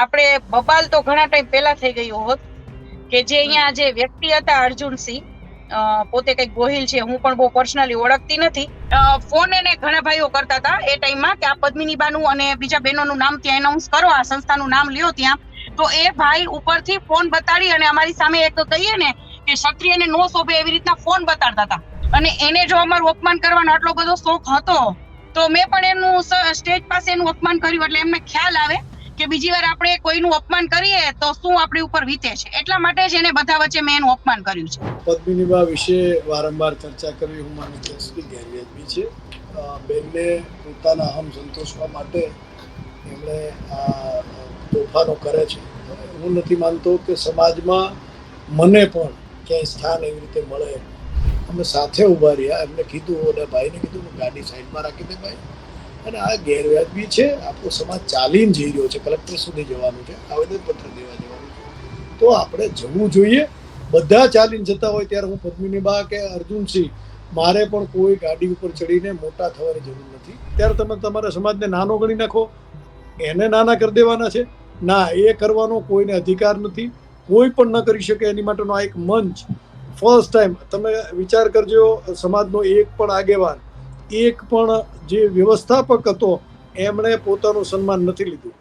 આપણે બબાલ તો ઘણા ટાઈમ પહેલા થઈ ગયું હોત કે જે અહીંયા જે વ્યક્તિ હતા અર્જુનસિંહ પોતે કંઈક ગોહિલ છે, હું પણ બહુ પર્સનલી ઓળખતી નથી. ફોન એને ઘણા ભાઈઓ કરતા હતા એ ટાઈમમાં કે આ પદ્મિની બાનું અને બીજા બહેનોનું નામ ત્યાં એનાઉન્સ કરો, આ સંસ્થાનું નામ લ્યો ત્યાં. તો એ ભાઈ ઉપરથી ફોન બતાડી અને અમારી સામે એક કહીએ ને કે ક્ષત્રિયને નો શોભે એવી રીતના ફોન બતાડતા હતા. અને એને જો અમારું અપમાન કરવાનો આટલો બધો શોખ હતો, તો મેં પણ એનું સ્ટેજ પાસે એનું અપમાન કર્યું એટલે એમને ખ્યાલ આવે. કે બીજી વાર આપણે કોઈનું અપમાન કરીએ તો શું આપણી ઉપર વીતે છે? એટલા માટે જ એને બધા વચ્ચે મેં એનું અપમાન કર્યું છે. પદ્મિનીબા વિશે વારંવાર ચર્ચા કરવી હું માનું છું કે ગેરવ્યાજબી છે. બેનને પોતાના અહમ સંતોષવા માટે એમણે તોફાનો કરે છે. હું નથી માનતો કે સમાજમાં મને પણ ક્યાંય સ્થાન એવી રીતે મળે. અમે સાથે ઊભા રહ્યા. એમને કીધું અને ભાઈને કીધું ગાડી સાઈડમાં રાખી દે ભાઈ. અને આ ગેરવ્યાજબી છે. આપણો સમાજ ચાલીને જઈ રહ્યો છે. કલેક્ટર સુધી જવાનું છે. આવેદનપત્ર દેવા જવાનું છે. તો આપણે જવું જોઈએ. બધા ચાલીને જતા હોય ત્યારે હું પદ્મિની બા કે અર્જુનસિંહ, મારે પણ કોઈ ગાડી ઉપર ચડીને મોટા થવાની જરૂર નથી. ત્યારે તમે તમારા સમાજને નાનો ગણી નાખો. એને નાના કરી દેવાના છે. ના, એ કરવાનો કોઈને અધિકાર નથી. કોઈ પણ ન કરી શકે એની માટેનો આ એક મંચ. ફર્સ્ટ ટાઈમ તમે વિચાર કરજો, સમાજનો એક પણ આગેવાન એક પણ જે વ્યવસ્થાપક હતો એમણે પોતાનું સન્માન નથી લીધું.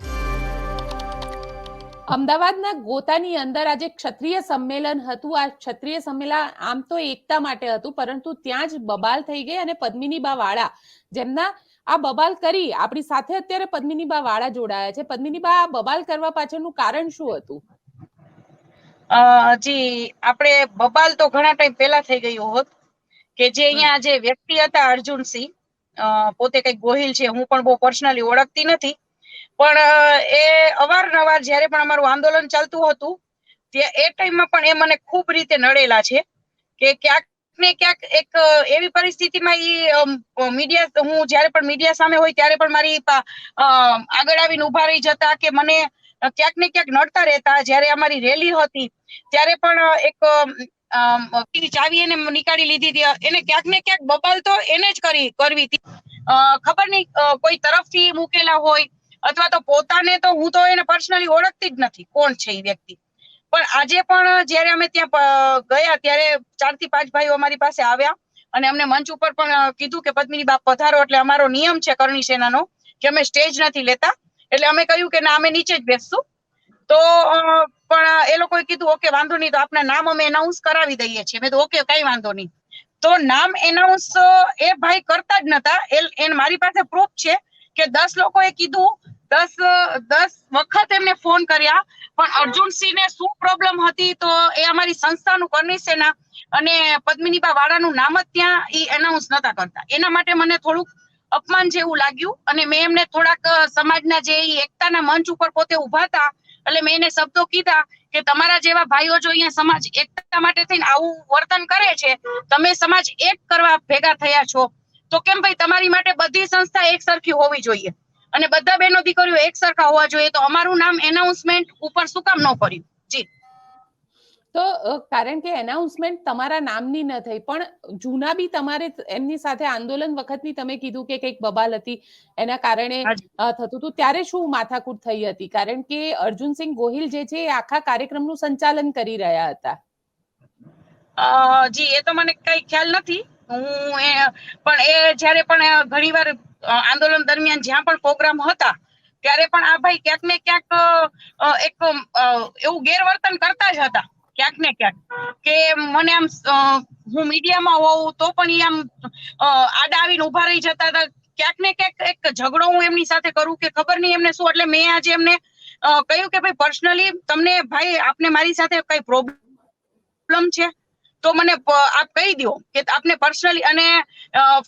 અમદાવાદના ગોતાની અંદર આજે ક્ષત્રિય સંમેલન હતું. આ ક્ષત્રિય સંમેલન આમ તો એકતા માટે હતું પરંતુ ત્યાં જ બબાલ થઈ ગઈ અને પદ્મિનીબા વાળા જેમના આ બબાલ કરી આપણી સાથે અત્યારે પદ્મિનીબા વાળા જોડાયા છે. પદ્મિનીબા આ બબાલ કરવા પાછળનું કારણ શું હતું? જી આપણે બબાલ તો ઘણા ટાઈમ પહેલા થઈ ગયું હોત. કે જે અહીંયા જે વ્યક્તિ હતા અર્જુનસિંહ પોતે કંઈક ગોહિલ છે, હું પણ બહુ પર્સનલી ઓળખતી નથી. પણ એ અવારનવાર જ્યારે પણ અમારું આંદોલન ચાલતું હતું ત્યાં એ ટાઈમમાં પણ એ મને ખૂબ રીતે નડેલા છે કે ક્યાંક ને ક્યાંક એક એવી પરિસ્થિતિમાં ઈ મીડિયા, હું જ્યારે પણ મીડિયા સામે હોય ત્યારે પણ મારી આગળ આવીને ઊભા રહી જતા કે મને ક્યાંક ને ક્યાંક નડતા રહેતા. જ્યારે અમારી રેલી હતી, ત્યારે પણ એક ચાવી એને નીકાળી લીધી હતી. એને ક્યાંક ને ક્યાંક બબાલ તો એને જ કરી, કરવી હતી. ખબર નહીં કોઈ તરફથી મૂકેલા હોય અથવા તો પોતાને તો હું તો એને પર્સનલી ઓળખતી જ નથી કોણ છે એ વ્યક્તિ. પણ આજે પણ જ્યારે અમે ત્યાં ગયા ત્યારે ચારથી પાંચ ભાઈઓ અમારી પાસે આવ્યા અને અમને મંચ ઉપર પણ કીધું કે પદ્મિની બાપ, પધારો. એટલે અમારો નિયમ છે કરણી સેનાનો કે અમે સ્ટેજ નથી લેતા. એટલે અમે કહ્યું કે ના, અમે નીચે જ બેસશું. તો પણ એ લોકોએ કીધું, ઓકે, વાંધો નહીં, તો આપના નામ અમે એનાઉન્સ કરાવી દઈએ છીએ. મેં તો ઓકે, કઈ વાંધો નહીં. તો નામ એનાઉન્સ એ ભાઈ કરતા જ નતા. એ- મારી પાસે પ્રૂફ છે કે દસ લોકોએ કીધું. દસ દસ વખત એમને ફોન કર્યા. પણ અર્જુનસિંહને શું પ્રોબ્લેમ હતી તો એ અમારી સંસ્થાનું કરણી સેના અને પદ્મિનીબા વાળાનું નામ જ ત્યાં એ એનાઉન્સ નતા કરતા. એના માટે મને થોડુંક અપમાન જેવું લાગ્યું. અને મેં એમને થોડાક સમાજના જે એકતાના મંચ ઉપર પોતે ઊભા હતા એટલે મેં એને શબ્દો કીધા કે તમારા જેવા ભાઈઓ જો અહીંયા સમાજ એકતા માટે થઈને આવું વર્તન કરે છે, તમે સમાજ એક કરવા ભેગા થયા છો, તો કેમ ભાઈ તમારી માટે બધી સંસ્થા એક સરખી હોવી જોઈએ? અને બધા બહેનો દીકરીઓ એક સરખા હોવા જોઈએ, તો અમારું નામ એનાઉન્સમેન્ટ ઉપર શું કામ ન કર્યું તો કારણ કે એનાઉન્સમેન્ટ તમારા નામની ન થઈ પણ જૂના બી તમારે એમની સાથે આંદોલન વખતની તમે કીધું કે કંઈક બબાલ હતી એના કારણે થતું હતું ત્યારે શું માથાકૂટ થઈ હતી? કારણ કે અર્જુનસિંહ ગોહિલ જે છે એ આખા કાર્યક્રમનું સંચાલન કરી રહ્યા હતા. અ, જી એ તો મને કઈ ખ્યાલ નથી. હું એ પણ એ જ્યારે પણ ઘણીવાર આંદોલન દરમિયાન જ્યાં પણ પ્રોગ્રામ હતા ત્યારે પણ આ ભાઈ ક્યાંક ને ક્યાંક એક અ, એવું ગેરવર્તન કરતા જ હતા. ક્યાંક ને ક્યાંક. કે મને આમ હું મીડિયામાં હોઉં તો પણ ઈ આમ આડા આવીને ઊભા રહી જતા હતા. ક્યાંક ને ક્યાંક એક ઝઘડો હું એમની સાથે કરું કે ખબર નહીં એમને શું. એટલે મેં આજે એમને કહ્યું કે ભાઈ પર્સનલી તમને ભાઈ, આપને મારી સાથે કઈ પ્રોબ્લેમ છે? તો મને આપ કહી દો કે આપને પર્સનલી અને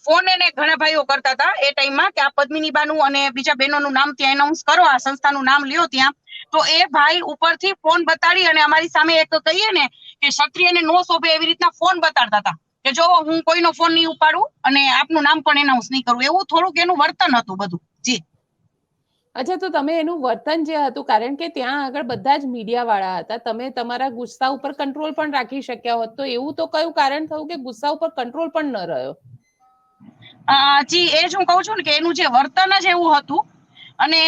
ફોન એને ઘણા ભાઈઓ કરતા હતા એ ટાઈમમાં કે આ પદ્મિની બાનું અને બીજા બહેનોનું નામ ત્યાં એનાઉન્સ કરો. આ સંસ્થાનું નામ લ્યો ત્યાં. તો એ ભાઈ ઉપરથી ફોન બતાડી અને અમારી સામે એક કહીએ ને કે ક્ષત્રિયને નો શોભે એવી રીતના ફોન બતાડતા હતા. કે જો હું કોઈનો ફોન નહીં ઉપાડું અને આપનું નામ પણ એનાઉન્સ નહીં કરું. એવું થોડુંક એનું વર્તન હતું બધું. જી. અચ્છા તો તમે એનું વર્તન જે હતું કારણ કે ત્યાં આગળ બધા જ મીડિયા વાળા હતા તમે તમારા ગુસ્સા ઉપર કંટ્રોલ પણ રાખી શક્યા હોત તો એવું તો કયું કારણ થયું કે ગુસ્સા ઉપર કંટ્રોલ પણ ન રહ્યો? જી એ જ હું કહું છું ને કે એનું જે વર્તન જ એવું હતું અને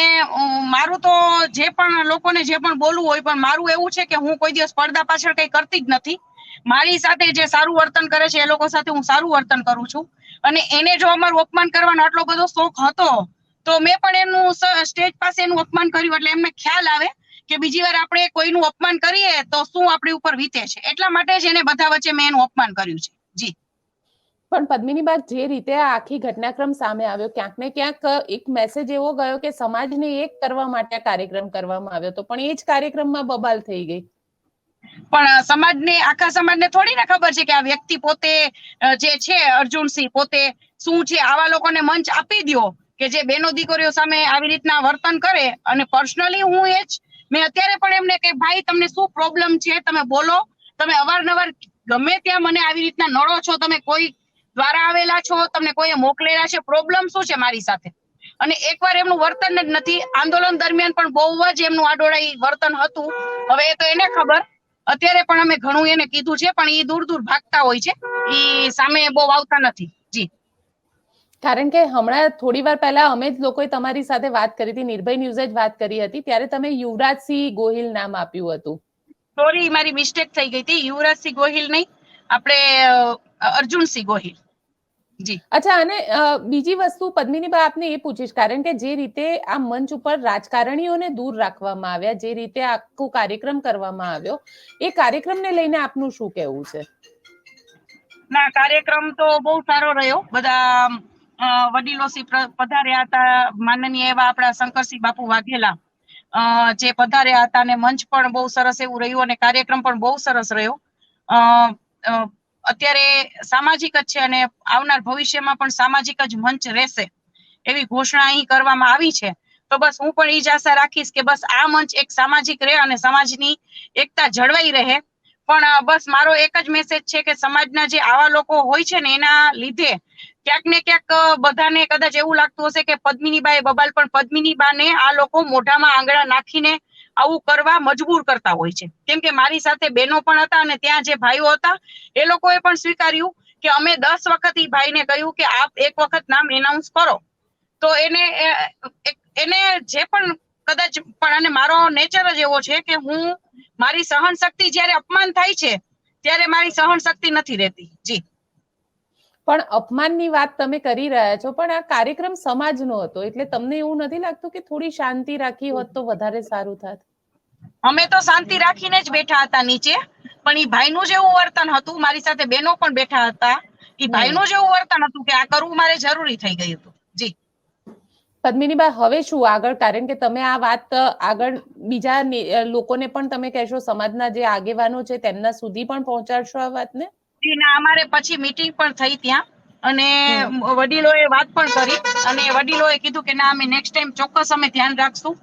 મારું તો જે પણ લોકોને જે પણ બોલવું હોય, પણ મારું એવું છે કે હું કોઈ દિવસ પડદા પાછળ કઈ કરતી જ નથી. મારી સાથે જે સારું વર્તન કરે છે, એ લોકો સાથે હું સારું વર્તન કરું છું. અને એને જો અમારું અપમાન કરવાનો આટલો બધો શોખ હતો, તો મેં પણ એનું સ્ટેજ પાસે એનું અપમાન કર્યું. એટલે એમને ખ્યાલ આવે કે બીજી વાર આપણે કોઈનું અપમાન કરીએ, તો શું આપણી ઉપર વીતે છે. એટલા માટે જ એને બધા વચ્ચે મેં એનું અપમાન કર્યું છે. જી. પણ પદ્મિની બા, જે રીતે આ આખી ઘટનાક્રમ સામે આવ્યો, ક્યાંક ને ક્યાંક એક મેસેજ એવો ગયો કે સમાજને એક કરવા માટે કાર્યક્રમ કરવામાં આવ્યો હતો. પણ એ જ કાર્યક્રમમાં બબાલ થઈ ગઈ. પણ સમાજને, આખા સમાજને થોડી ને ખબર છે કે આ વ્યક્તિ પોતે જે છે અર્જુનસિંહ, પોતે શું છે? આવા લોકોને મંચ આપી દ્યો કે જે બેનો દીકરીઓ સામે આવી રીતના વર્તન કરે. અને પર્સનલી હું એ જ, મેં અત્યારે પણ એમને કે, ભાઈ, તમને શું પ્રોબ્લેમ છે? તમે બોલો. તમે અવારનવાર ગમે ત્યાં મને આવી રીતના નડો છો. તમે કોઈ દ્વારા આવેલા છો તમને કોઈએ મોકલેલા છે પ્રોબ્લેમ શું છે મારી સાથે? અને એકવાર એમનું વર્તન જ નથી આંદોલન દરમિયાન પણ બહુ જ એમનું આડોળાઈ વર્તન હતું. હવે એ તો એને ખબર. અત્યારે પણ અમે ઘણું એને કીધું છે પણ એ દૂર દૂર ભાગતા હોય છે. એ સામે બહુ આવતા નથી. જી. કારણ કે હમણાં થોડી વાર પહેલા અમે જ લોકોએ તમારી સાથે વાત કરી હતી નિર્ભય ન્યૂઝે જ વાત કરી હતી ત્યારે તમે યુવરાજસિંહ ગોહિલ નામ આપ્યું હતું. સોરી મારી મિસ્ટેક થઈ ગઈ હતી. યુવરાજસિંહ ગોહિલ નહીં. આપણે અર્જુનસિંહ ગોહિલ. અચ્છા અને બીજી વસ્તુ પદ્મિની બા આપને એ પૂછીશ કારણ કે જે રીતે આ મંચ ઉપર રાજકારણીઓને દૂર રાખવામાં આવ્યા જે રીતે આખો કાર્યક્રમ કરવામાં આવ્યો એ કાર્યક્રમને લઈને આપનું શું કહેવું છે? ના કાર્યક્રમ તો બહુ સારો રહ્યો. બધા વડીલો શ્રી પધાર્યા હતા માનનીય એવા આપણા શંકરસિંહ બાપુ વાઘેલા અ, જે પધાર્યા હતા અને મંચ પણ બહુ સરસ એવું રહ્યું અને કાર્યક્રમ પણ બહુ સરસ રહ્યો. અત્યારે સામાજિક જ છે અને આવનાર ભવિષ્યમાં પણ સામાજિક જ મંચ રહેશે. એવી ઘોષણા અહીં કરવામાં આવી છે. તો બસ હું પણ એ જ આશા રાખીશ કે બસ આ મંચ એક સામાજિક રહે અને સમાજની એકતા જળવાઈ રહે. પણ બસ મારો એક જ મેસેજ છે કે સમાજના જે આવા લોકો હોય છે ને એના લીધે ક્યાંક ને ક્યાંક બધાને કદાચ એવું લાગતું હશે કે પદ્મિની બાએ બબાલ પણ પદ્મિની બાને આ લોકો મોઢામાં આંગળા નાખીને આવું કરવા મજબૂર કરતા હોય છે. કેમ કે મારી સાથે બહેનો પણ હતા અને ત્યાં જે ભાઈઓ હતા, એ લોકોએ પણ સ્વીકાર્યું કે અમે દસ વખત એ ભાઈને કહ્યું કે આપ એક વખત નામ એનાઉન્સ કરો. તો એને એને જે પણ કદાચ, પણ અને મારો નેચર જ એવો છે કે હું મારી સહન શક્તિ જ્યારે અપમાન થાય છે, ત્યારે મારી સહન શક્તિ નથી રહેતી. જી. પણ અપમાનની વાત તમે કરી રહ્યા છો પણ આ કાર્યક્રમ સમાજનો હતો એટલે તમને એવું નથી લાગતું કે થોડી શાંતિ રાખી હોત તો વધારે સારું થાત? અમે તો શાંતિ રાખીને જ બેઠા હતા નીચે પણ એ ભાઈનું જેવું વર્તન હતું મારી સાથે બહેનો પણ બેઠા હતા એ ભાઈનું જેવું વર્તન હતું કે આ કરવું મારે જરૂરી થઈ ગયું હતું. જી. પદ્મિનીબા હવે શું આગળ? કારણ કે તમે આ વાત આગળ બીજા લોકોને પણ તમે કહેશો સમાજના જે આગેવાનો છે તેમના સુધી પણ પહોંચાડશો આ વાતને? અમારે પછી મીટિંગ પણ થઈ ત્યાં. અને. વડીલોએ વાત પણ કરી. અને વડીલોએ કીધું કે ના અમે નેક્સ્ટ ટાઈમ ચોક્કસ અમે ધ્યાન રાખશું.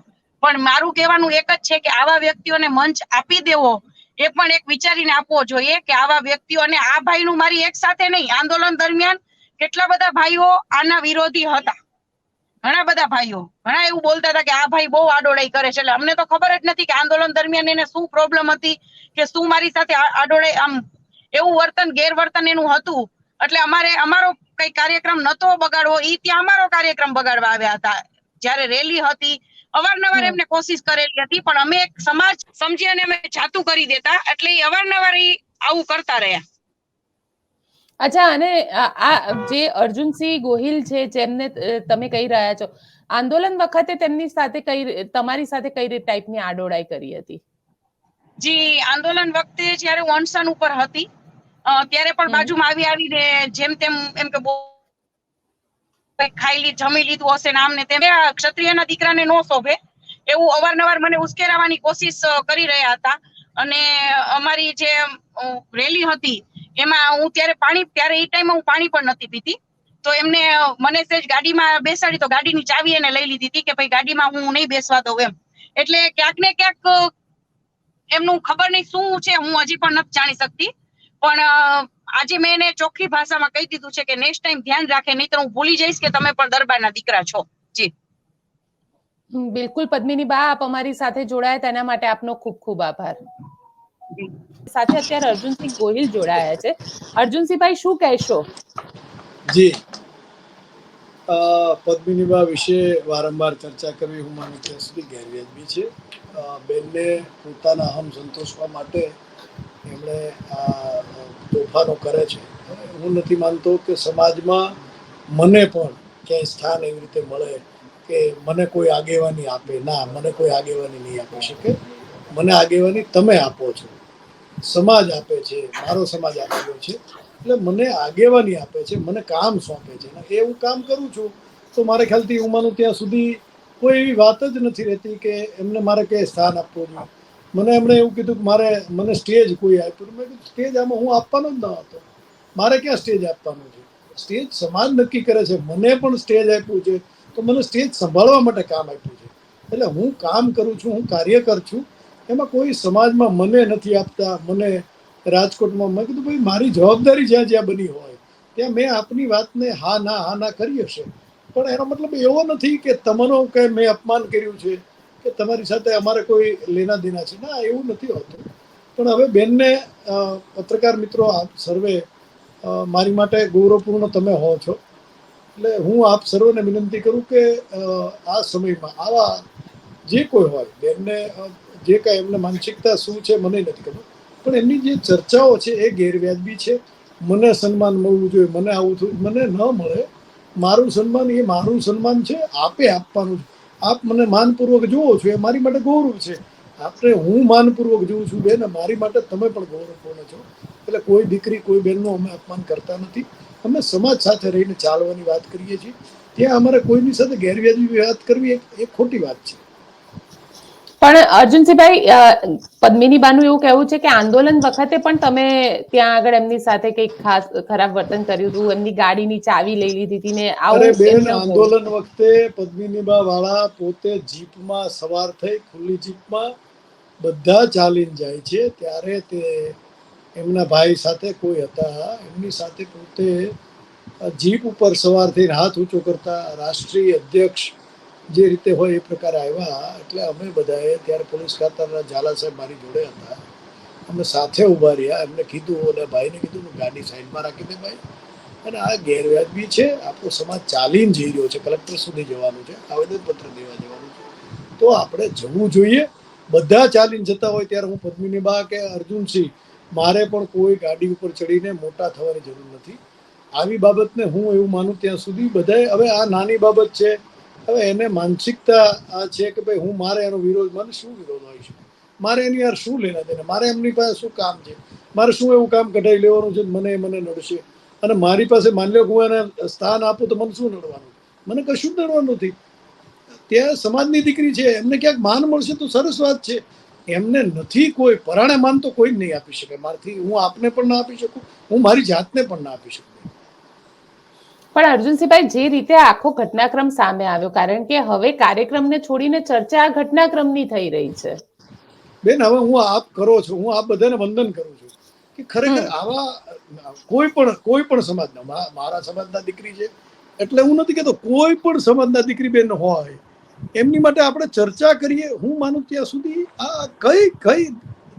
પણ મારું કહેવાનું એક જ છે કે આવા વ્યક્તિઓને મંચ આપી દેવો એ પણ એક વિચારીને આપવો જોઈએ કે આવા વ્યક્તિઓ અને આ ભાઈનું મારી એક સાથે નહીં આંદોલન દરમિયાન કેટલા બધા ભાઈઓ આના વિરોધી હતા. ઘણા બધા ભાઈઓ. ઘણા એવું બોલતા હતા કે આ ભાઈ બહુ આડોળાઈ કરે છે. એટલે અમને તો ખબર જ નથી કે આંદોલન દરમિયાન એને શું પ્રોબ્લેમ હતી કે શું મારી સાથે આડોળાઈ આમ એવું વર્તન ગેરવર્તન એનું હતું. એટલે અમારે અમારો કઈ કાર્યક્રમ નતો બગાડવો ઈ ત્યાં અમારો કાર્યક્રમ બગાડવા આવ્યા હતા. જયારે રેલી હતી અવારનવાર એમને કોશિશ કરેલી હતી પણ અમે એક સમાજ સમજી અને અમે જાતું કરી દેતા એટલે અવારનવાર આવું કરતા રહ્યા. અચ્છા અને આ જે અર્જુનસિંહ ગોહિલ છે જેમને તમે કહી રહ્યા છો આંદોલન વખતે તેમની સાથે કઈ તમારી સાથે કઈ રીતે ટાઈપની આડોડાઈ કરી હતી? જી આંદોલન વખતે જ્યારે હું અનશન ઉપર હતી ત્યારે પણ બાજુમાં આવી આવીને જેમ તેમ એમ કે ખાઈ લી જમી લીધું હશે ને આમ ને તેમ. ક્ષત્રિયના દીકરાને નો શોભે. એવું અવારનવાર મને ઉશ્કેરાવાની કોશિશ કરી રહ્યા હતા. અને અમારી જે રેલી હતી એમાં હું ત્યારે પાણી ત્યારે એ ટાઈમે હું પાણી પણ નથી પીતી. તો એમને મને સેજ ગાડીમાં બેસાડી તો ગાડીની ચાવી એને લઈ લીધી હતી કે ભાઈ ગાડીમાં હું નહીં બેસવા દઉં એમ. એટલે ક્યાંક ને ક્યાંક એમનું ખબર નહીં શું છે હું હજી પણ નથી જાણી શકતી. પણ આજે મેં એને ચોખ્ખી ભાષામાં કહી દીધું છે કે નેક્સ્ટ ટાઈમ ધ્યાન રાખે નહીં તો હું ભૂલી જઈશ કે તમે પણ દરબારના દીકરા છો. જી. બિલકુલ પદ્મિની બા આપ અમારી સાથે જોડાયા તેના માટે આપનો ખૂબ ખૂબ આભાર. સાથે અત્યારે અર્જુનસિંહ ગોહિલ જોડાયા છે. અર્જુનસિંહભાઈ શું કહેશો? જી. અ, પદ્મિનીબા વિશે વારંવાર ચર્ચા કરવી હું માનું ત્યાં સુધી ગેરવ્યાજબી છે. બેનને પોતાના અહમ સંતોષવા માટે એમણે આ તોફાનો કરે છે. હું નથી માનતો કે સમાજમાં મને પણ ક્યાંય સ્થાન એવી રીતે મળે કે મને કોઈ આગેવાની આપે. ના, મને કોઈ આગેવાની નહીં આપી. શકે મને આગેવાની તમે આપો છો. સમાજ આપે છે. મારો સમાજ આપેલો છે. એટલે મને આગેવાની આપે છે. મને કામ સોંપે છે. એ હું કામ કરું છું તો મારે ખ્યાલથી હું માનું ત્યાં સુધી કોઈ એવી વાત જ નથી રહેતી કે એમને મારે ક્યાંય સ્થાન આપવું જોઈએ મને એમણે એવું કીધું કે મારે, મને સ્ટેજ કોઈ આપ્યું મેં કીધું, સ્ટેજ આમાં હું આપવાનો જ ન હતો. મારે ક્યાં સ્ટેજ આપવાનું છે? સ્ટેજ સમાજ નક્કી કરે છે. મને પણ સ્ટેજ આપ્યું છે. તો મને સ્ટેજ સંભાળવા માટે કામ આપ્યું છે. એટલે હું કામ કરું છું, હું કાર્યકર છું. એમાં કોઈ સમાજમાં મને નથી આપતા. મને રાજકોટમાં, મેં કીધું, ભાઈ, મારી જવાબદારી જ્યાં જ્યાં બની હોય, ત્યાં મેં આપની વાતને હા ના હા ના કરી હશે. પણ એનો મતલબ એવો નથી કે તમારો કે મેં અપમાન કર્યું છે. કે તમારી સાથે અમારે કોઈ લેના દેના છે. ના, એવું નથી હોતું. પણ હવે બેનને પત્રકાર મિત્રો આપ સર્વે મારી માટે ગૌરવપૂર્ણ તમે હો છો. એટલે હું આપ સર્વેને વિનંતી કરું કે આ સમયમાં આવા જે કોઈ હોય, બેનને જે કાંઈ એમને માનસિકતા શું છે મને નથી ખબર. પણ એમની જે ચર્ચાઓ છે એ ગેરવ્યાજબી છે. મને સન્માન મળવું જોઈએ, મને આવું થયું મને ન મળે, મારું સન્માન એ મારું સન્માન છે. આપે આપવાનું છે. આપ મને માનપૂર્વક જુઓ છો, એ મારી માટે ગૌરવ છે. આપણે હું માનપૂર્વક જોઉં છું બેન, મારી માટે તમે પણ ગૌરવપૂર્ણ છો. એટલે કોઈ દીકરી, કોઈ બહેનનું અમે અપમાન કરતા નથી. અમે સમાજ સાથે રહીને ચાલવાની વાત કરીએ છીએ. ત્યાં અમારે કોઈની સાથે ગેરવ્યાજબી વાત કરવી એ ખોટી વાત છે. પણ અર્જુનસિંહભાઈ પદ્મિની બાનું એવું કહેવું છે કે આંદોલન વખતે પણ તમે ત્યાં આગળ એમની સાથે કંઈક ખાસ ખરાબ વર્તન કર્યું હતું એમની ગાડીની ચાવી લઈ લીધી હતી ને આવું બેન આંદોલન. વખતે પદ્મિનીબા વાળા પોતે જીપમાં સવાર થઈ ખુલ્લી જીપમાં બધા ચાલીને જાય છે ત્યારે તે એમના ભાઈ સાથે કોઈ હતા એમની સાથે પોતે જીપ ઉપર સવાર થઈને હાથ ઊંચો કરતા રાષ્ટ્રીય અધ્યક્ષ જે રીતે હોય એ પ્રકારે આવ્યા, એટલે અમે બધાએ ત્યારે પોલીસ ખાતાના ઝાલા સાહેબ મારી જોડે હતા. અમે સાથે ઊભા રહ્યા, એમને કીધું અને ભાઈને કીધું ગાડી સાઈડમાં રાખી દે ભાઈ. અને આ ગેરવ્યાજબી છે, આપણો સમાજ ચાલીને જઈ રહ્યો છે, કલેક્ટર સુધી જવાનું છે, આવેદનપત્ર દેવા જવાનું છે. તો આપણે જવું જોઈએ. બધા ચાલીને જતા હોય ત્યારે હું પદ્મિની બા કે અર્જુનસિંહ, મારે પણ કોઈ ગાડી ઉપર ચડીને મોટા થવાની જરૂર નથી. આવી બાબતને હું એવું માનું ત્યાં સુધી બધાએ, હવે આ નાની બાબત છે. હવે એને માનસિકતા આ છે કે ભાઈ હું મારે એનો વિરોધ, મને શું વિરોધ હોય છે? મારે એની યાર શું લેના દેને? મારે એમની પાસે શું કામ છે? મારે શું એવું કામ કઢાઈ લેવાનું છે? મને મને નડશે. અને મારી પાસે માની લો હું એને સ્થાન આપું તો મને શું નડવાનું? મને કશું જ નડવાનું નથી. ત્યાં સમાજની દીકરી છે, એમને ક્યાંક માન મળશે તો સરસ વાત છે. એમને નથી કોઈ પરાણે માન તો કોઈ જ નહીં આપી શકે. મારથી હું આપને પણ ના આપી શકું, હું મારી જાતને પણ ના આપી શકું. પણ અર્જુનસિંહભાઈ જે રીતે આખો ઘટનાક્રમ સામે આવ્યો કારણ કે હવે કાર્યક્રમને છોડીને ચર્ચા આ ઘટનાક્રમની થઈ રહી છે. બેન હવે હું આપ કરો છો હું આપ બધાને વંદન કરું છું કે ખરેખર આવા કોઈ પણ કોઈ પણ સમાજના મારા સમાજના દીકરી છે એટલે હું નથી કહેતો કોઈ પણ સમાજના દીકરી બેન હોય એમની માટે આપણે ચર્ચા કરીએ. હું માનું ત્યાં સુધી આ કઈ કઈ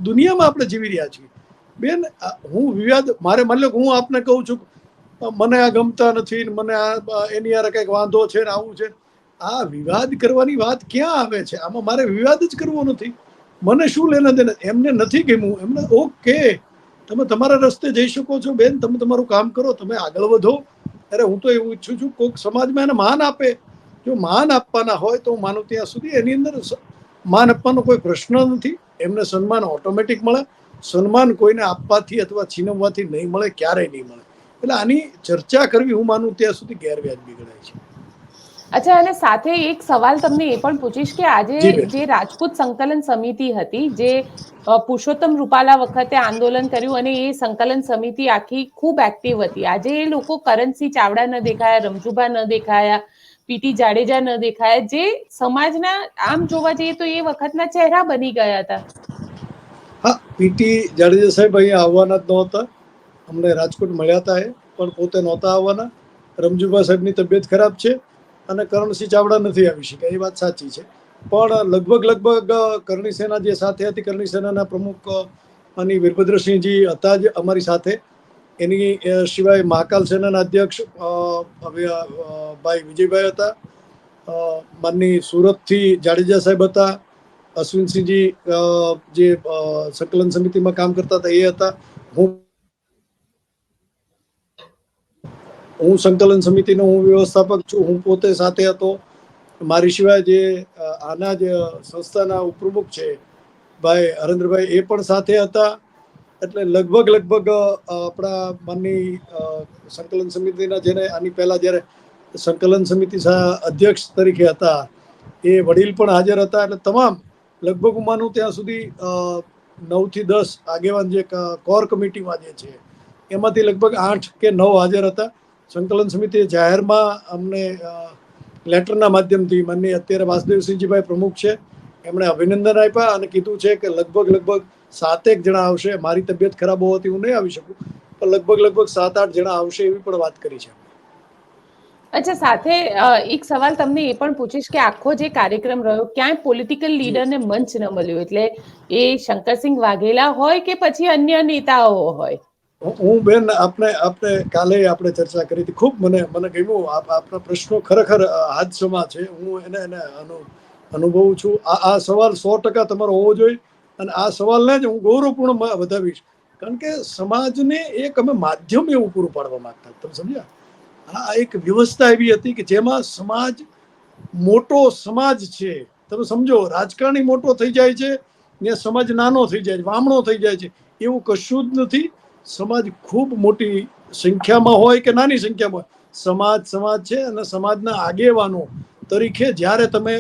દુનિયામાં આપણે જીવી રહ્યા છીએ. બેન હું વિવાદ મારે માની લો હું આપને કહું છું મને આ ગમતા નથી મને આ એની યાર કંઈક વાંધો છે ને આવું છે. આ વિવાદ કરવાની વાત ક્યાં આવે છે? આમાં મારે વિવાદ જ કરવો નથી. મને શું લેના દેના? એમને નથી ગમ્યું. એમને ઓકે. તમે તમારા રસ્તે જઈ શકો છો બેન. તમે તમારું કામ કરો. તમે આગળ વધો. અરે હું તો એવું ઈચ્છું છું કોઈક સમાજમાં એને માન આપે. જો માન આપવાના હોય તો હું માનું ત્યાં સુધી એની અંદર માન આપવાનો કોઈ પ્રશ્ન નથી. એમને સન્માન ઓટોમેટિક મળે. સન્માન કોઈને આપવાથી અથવા છીનવવાથી નહીં મળે, ક્યારેય નહીં મળે. એટલે આની ચર્ચા કરવી હું માનું ત્યાં સુધી ગેરવ્યાજબી ગણાય છે. અચ્છા અને સાથે એક સવાલ તમને એ પણ પૂછીશ કે આજે જે રાજપૂત સંકલન સમિતિ હતી જે પુરુષોત્તમ રૂપાલા વખતે આંદોલન કર્યું અને એ સંકલન સમિતિ આખી ખૂબ એક્ટિવ હતી. આજે એ લોકો કરણસિંહ ચાવડા ન દેખાયા રમજુભા ન દેખાયા પીટી જાડેજા ન દેખાયા જે સમાજના આમ જોવા જઈએ તો એ વખતના ચહેરા બની ગયા હતા. હા પીટી જાડેજા સાહેબ અહીંયા આવવાના જ નહોતા. અમને રાજકોટ મળ્યા હતા એ, પણ પોતે નહોતા આવવાના. રમજુભા સાહેબની તબિયત ખરાબ છે અને કરણસિંહ ચાવડા નથી આવી શક્યા, એ વાત સાચી છે. પણ લગભગ લગભગ કરણી સેના જે સાથે હતી, કરણી સેનાના પ્રમુખ અને વીરભદ્રસિંહજી હતા જ અમારી સાથે. એની સિવાય મહાકાલ સેનાના અધ્યક્ષ ભાઈ વિજયભાઈ હતા. માનની સુરતથી જાડેજા સાહેબ હતા. અશ્વિનસિંહજી જે સંકલન સમિતિમાં કામ કરતા હતા, એ હતા. હું હું સંકલન સમિતિનો હું વ્યવસ્થાપક છું, હું પોતે સાથે હતો. મારી સિવાય જે આના જ સંસ્થાના ઉપપ્રમુખ છે, ભાઈ હરેન્દ્રભાઈ, એ પણ સાથે હતા. એટલે લગભગ લગભગ આપણા માનની સંકલન સમિતિના જેને આની પહેલા જ્યારે સંકલન સમિતિ અધ્યક્ષ તરીકે હતા, એ વડીલ પણ હાજર હતા. એટલે તમામ, લગભગ હું માનું ત્યાં સુધી નવથી દસ આગેવાન જે કોર કમિટીમાં જે છે, એમાંથી લગભગ આઠ કે નવ હાજર હતા. સંકલન સમિતિએ જાહેરમાં અમને લેટરના માધ્યમથી માનની અત્યારે વાસુદેવસિંહજીભાઈ પ્રમુખ છે એમણે અભિનંદન આપ્યા અને કીધું છે કે લગભગ લગભગ સાતેક જણા આવશે. મારી તબિયત ખરાબ હોવાથી હું નહીં આવી શકું પણ લગભગ લગભગ સાત આઠ જણા આવશે એવી પણ વાત કરી છે. અચ્છા સાથે એક સવાલ તમને એ પણ પૂછીશ કે આખો જે કાર્યક્રમ રહ્યો ક્યાંય પોલિટિકલ લીડરને મંચ ન મળ્યો? એટલે એ શંકરસિંહ વાઘેલા હોય કે પછી અન્ય નેતાઓ હોય? હું- બેન આપને આપને કાલે આપણે ચર્ચા કરી હતી. ખૂબ મને મને ગમ્યું. આપ આપના પ્રશ્નો ખરેખર હાદસમાં છે. હું એને એને અનુ અનુભવું છું. આ આ સવાલ સો ટકા તમારો હોવો જોઈએ અને આ સવાલને જ હું ગૌરવપૂર્ણ વધાવીશ. કારણ કે સમાજને એક અમે માધ્યમ એવું પૂરું પાડવા માંગતા. તમે સમજ્યા? આ એક વ્યવસ્થા એવી હતી કે જેમાં સમાજ મોટો સમાજ છે. તમે સમજો, રાજકારણી મોટો થઈ જાય છે ને સમાજ નાનો થઈ જાય છે, વામણો થઈ જાય છે. એવું કશું જ નથી. સમાજ ખૂબ મોટી સંખ્યામાં હોય કે નાની સંખ્યામાં સમાજ સમાજ છે અને સમાજના આગેવાનો તરીકે જ્યારે તમે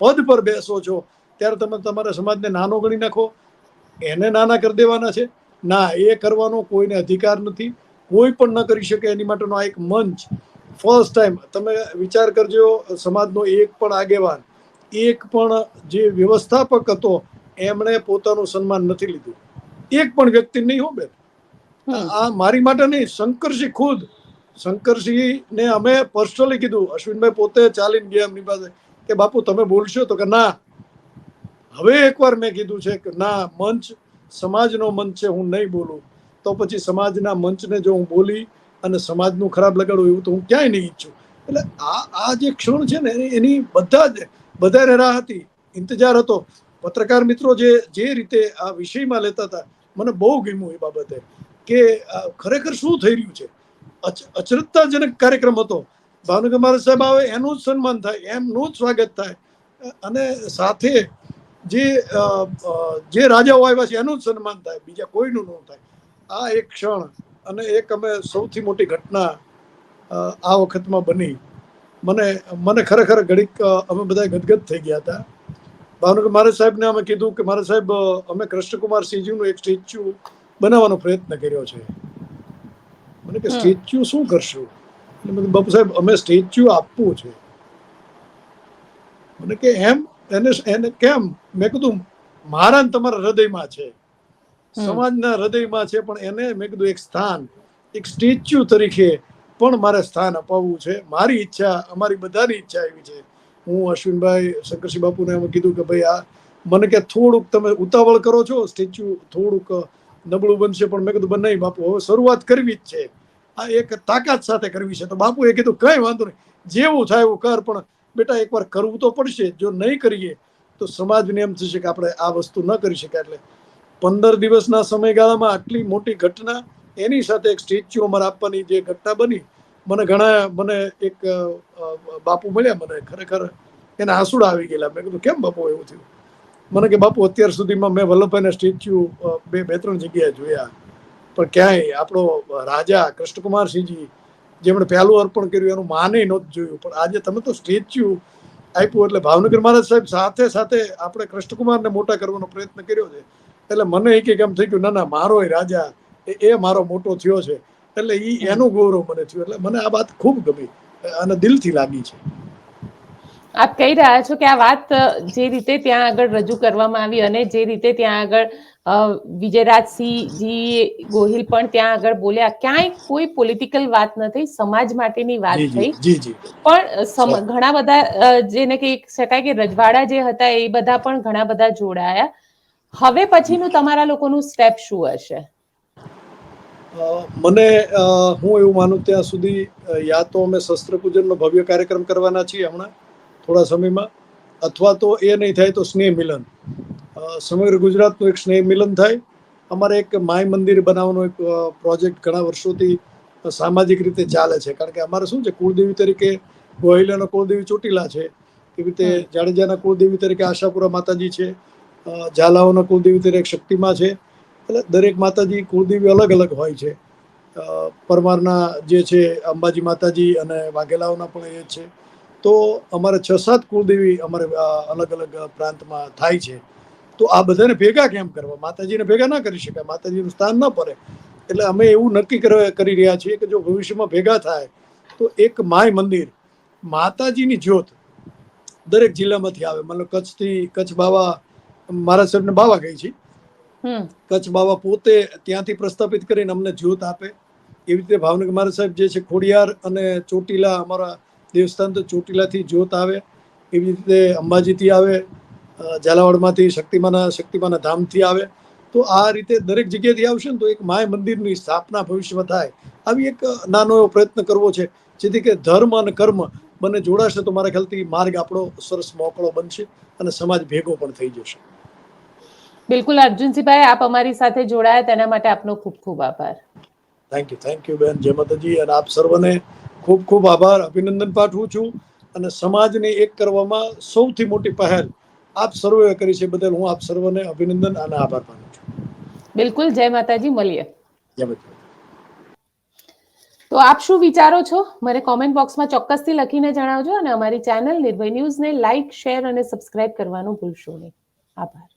પદ પર બેસો છો, ત્યારે તમે તમારા સમાજને નાનો ગણી નાખો. એને નાના કરી દેવાના છે. ના, એ કરવાનો કોઈને અધિકાર નથી. કોઈ પણ ન કરી શકે એની માટેનો આ એક મંચ. ફર્સ્ટ ટાઈમ તમે વિચાર કરજો, સમાજનો એક પણ આગેવાન, એક પણ જે વ્યવસ્થાપક હતો, એમણે પોતાનું સન્માન નથી લીધું. એક પણ વ્યક્તિ નહીં હો બેન. આ મારી માટે નહીં શંકરસિંહ ખુદ. શંકરસિંહને અમે પર્સનલી કીધું અશ્વિનભાઈ પોતે ચાલીને ગયા એમની પાસે કે બાપુ તમે બોલશો તો કે ના. હવે એકવાર મેં કીધું છે કે ના મંચ સમાજનો મંચ છે હું નહીં બોલું. તો પછી સમાજના મંચને જો હું બોલી અને સમાજનું ખરાબ લગાડું એવું તો હું ક્યાંય નહીં ઈચ્છું. એટલે આ આ જે ક્ષણ છે ને એની- બધા જ બધાને રાહ હતી ઇંતજાર હતો. પત્રકાર મિત્રો જે જે રીતે આ વિષયમાં લેતા હતા મને બહુ ગમ્યું એ બાબતે. કે ખરેખર શું થઈ રહ્યું છે? અચ- અચરજતાજનક કાર્યક્રમ હતો. ભાવનગર મહારાજ સાહેબ આવે, એનું જ સન્માન થાય, એમનું જ સ્વાગત થાય. અને સાથે જે જે રાજાઓ આવ્યા છે, એનું જ સન્માન થાય, બીજા કોઈનું ન થાય. આ એક ક્ષણ અને એક અમે સૌથી મોટી ઘટના આ વખતમાં બની. મને મને ખરેખર ઘડીક અમે બધા ગદગદ થઈ ગયા હતા. ભાવનગર મહારાજ સાહેબને અમે કીધું કે, મહારાજ સાહેબ અમે કૃષ્ણકુમાર સિંહજીનું એક સ્ટેચ્યુ બનાવવાનો પ્રયત્ન કર્યો છે. મને કે સ્ટેચ્યુ શું કરશું? એટલે બાપુ સાહેબ અમે સ્ટેચ્યુ આપવું છે. મને કે એમ એને એને કેમ? મેં કીધું મારા તમારા હૃદયમાં છે. સમાજના હૃદયમાં છે પણ એને મેં કીધું એક સ્થાન એક સ્ટેચ્યુ તરીકે પણ મારે સ્થાન અપાવવું છે. મારી ઈચ્છા અમારી બધાની ઈચ્છા એવી છે. હું અશ્વિનભાઈ શંકરસિંહ બાપુને એમ કીધું કે ભાઈ આ મને કે થોડુંક તમે ઉતાવળ કરો છો સ્ટેચ્યુ થોડુંક નબળું બનશે પણ મેં કીધું "બન નહીં બાપુ, હવે શરૂઆત કરવી જ છે. આ એક તાકાત સાથે કરવી છે. તો બાપુએ કીધું, કઈ વાંધો નહીં, જેવું થાય એવું કર, પણ બેટા એકવાર કરવું તો પડશે. જો નહીં કરીએ, તો સમાજને એમ થશે કે આપણે આ વસ્તુ ન કરી શકાય. એટલે પંદર દિવસના સમયગાળામાં આટલી મોટી ઘટના, એની સાથે એક સ્ટેચ્યુ અમારે આપવાની જે ઘટના બની, મને ઘણા, મને એક બાપુ મળ્યા, મને ખરેખર એના આંસુડા આવી ગયેલા. મેં કીધું, કેમ બાપુ એવું થયું? મને કે, બાપુ, અત્યાર સુધીમાં મેં વલ્લભભાઈના સ્ટેચ્યુ બે બે, ત્રણ જગ્યાએ જોયા. પણ ક્યાંય આપણો રાજા કૃષ્ણકુમારસિંહજી, જેમણે પહેલું અર્પણ કર્યું, એનું માને નહોતું જોયું. પણ આજે તમે તો સ્ટેચ્યુ આપ્યું એટલે ભાવનગર મહારાજ સાહેબ સાથે સાથે આપણે કૃષ્ણકુમારને મોટા કરવાનો પ્રયત્ન કર્યો છે. એટલે મને એક એક એમ થઈ ગયું ના ના, મારો રાજા, એ મારો મોટો થયો છે. એટલે એ એનું ગૌરવ મને થયું. એટલે મને આ વાત ખૂબ ગમી અને દિલથી લાગી છે. આપ કહી રહ્યા છો કે આ વાત જે રીતે ત્યાં આગળ રજૂ કરવામાં આવી અને જે રીતે ત્યાં આગળ વિજયરાજસિંહજી ગોહિલ પણ ત્યાં આગળ બોલ્યા ક્યાંય કોઈ પોલિટિકલ વાત નથી સમાજ માટેની વાત થઈ. પણ ઘણા બધા જેને કહી શકાય કે રજવાડા જે હતા એ બધા પણ ઘણા બધા જોડાયા. હવે પછીનું તમારા લોકોનું સ્ટેપ શું હશે? મને હું એવું માનું ત્યાં સુધી યા તો અમે શસ્ત્ર પૂજનનો ભવ્ય કાર્યક્રમ કરવાના છીએ હમણાં. થોડા સમયમાં અથવા તો એ નહીં થાય તો સ્નેહ મિલન. સમગ્ર ગુજરાતનું એક સ્નેહ મિલન થાય. અમારે એક માય મંદિર બનાવવાનો એક પ્રોજેક્ટ ઘણા વર્ષોથી સામાજિક રીતે ચાલે છે. કારણ કે અમારે શું છે કુળદેવી તરીકે ગોહિલાનો કુળદેવી ચોટીલા છે. એવી રીતે. જાડેજાના કુળદેવી તરીકે આશાપુરા માતાજી છે. ઝાલાઓના કુળદેવી તરીકે શક્તિમાં છે. એટલે દરેક માતાજી કુળદેવી અલગ અલગ હોય છે. પરમારના જે છે અંબાજી માતાજી અને વાઘેલાઓના પણ એ છે. તો અમારે છ સાત કુળદેવી અમારે અલગ અલગ પ્રાંતમાં થાય છે. તો આ બધાને ભેગા કેમ કરવા? માતાજીને ભેગા ના કરી શકાય. માતાજીનું સ્થાન ન પડે. એટલે અમે એવું નક્કી કરી રહ્યા છીએ કે જો ભવિષ્યમાં ભેગા થાય તો એક માય મંદિર માતાજીની જ્યોત દરેક જિલ્લામાંથી આવે. મતલબ કચ્છથી કચ્છ બાવા મારા સાહેબને બાવા ગઈ છે. કચ્છ બાવા પોતે ત્યાંથી પ્રસ્થાપિત કરીને અમને જ્યોત આપે. એવી રીતે ભાવનગર મારા સાહેબ જે છે ખોડિયાર અને ચોટીલા અમારા દેવસ્થાન તો ચોટીલાથી જ્યોત આવે એવી રીતે અંબાજીથી આવે ઝાલાવાડમાંથી શક્તિમાના શક્તિમાના ધામથી આવે. તો આ રીતે દરેક જગ્યાએથી આવશે ને તો એક માય મંદિરની સ્થાપના ભવિષ્યમાં થાય. આવી એક નાનો એવો પ્રયત્ન કરવો છે જેથી કે ધર્મ અને કર્મ બંને જોડાશે તો મારા ખ્યાલથી માર્ગ આપણો સરસ મોકળો બનશે અને સમાજ ભેગો પણ થઈ જશે. બિલકુલ અર્જુનસિંહભાઈ આપ અમારી સાથે જોડાયા તેના માટે આપનો ખૂબ ખૂબ આભાર. થેન્ક યુ થેન્ક યુ બેન જય માતાજી અને આપ સર્વને ખૂબ ખૂબ આભાર અભિનંદન પાઠવું છું અને સમાજને એક કરવામાં સૌથી મોટી પહેલ આપ સર્વે કરી છે બદલ હું આપ સર્વને અભિનંદન અને આભાર માનું છું. બિલકુલ જય માતાજી મળીએ. જય માતાજી. તો આપ શું વિચારો છો? મને કોમેન્ટ બોક્સમાં ચોક્કસથી લખીને જણાવજો અને અમારી ચેનલ નિર્ભય ન્યૂઝને લાઇક શેર અને સબસ્ક્રાઇબ કરવાનું ભૂલશો નહીં. આભાર.